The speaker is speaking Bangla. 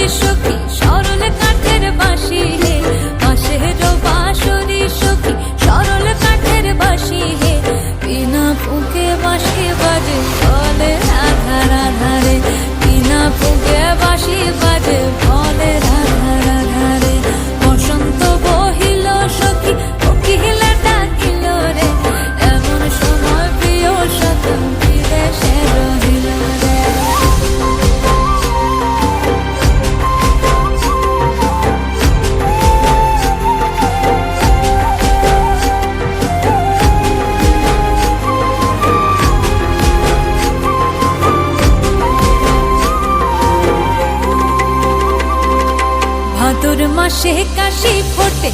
你说。মাসে কাশি ফোটে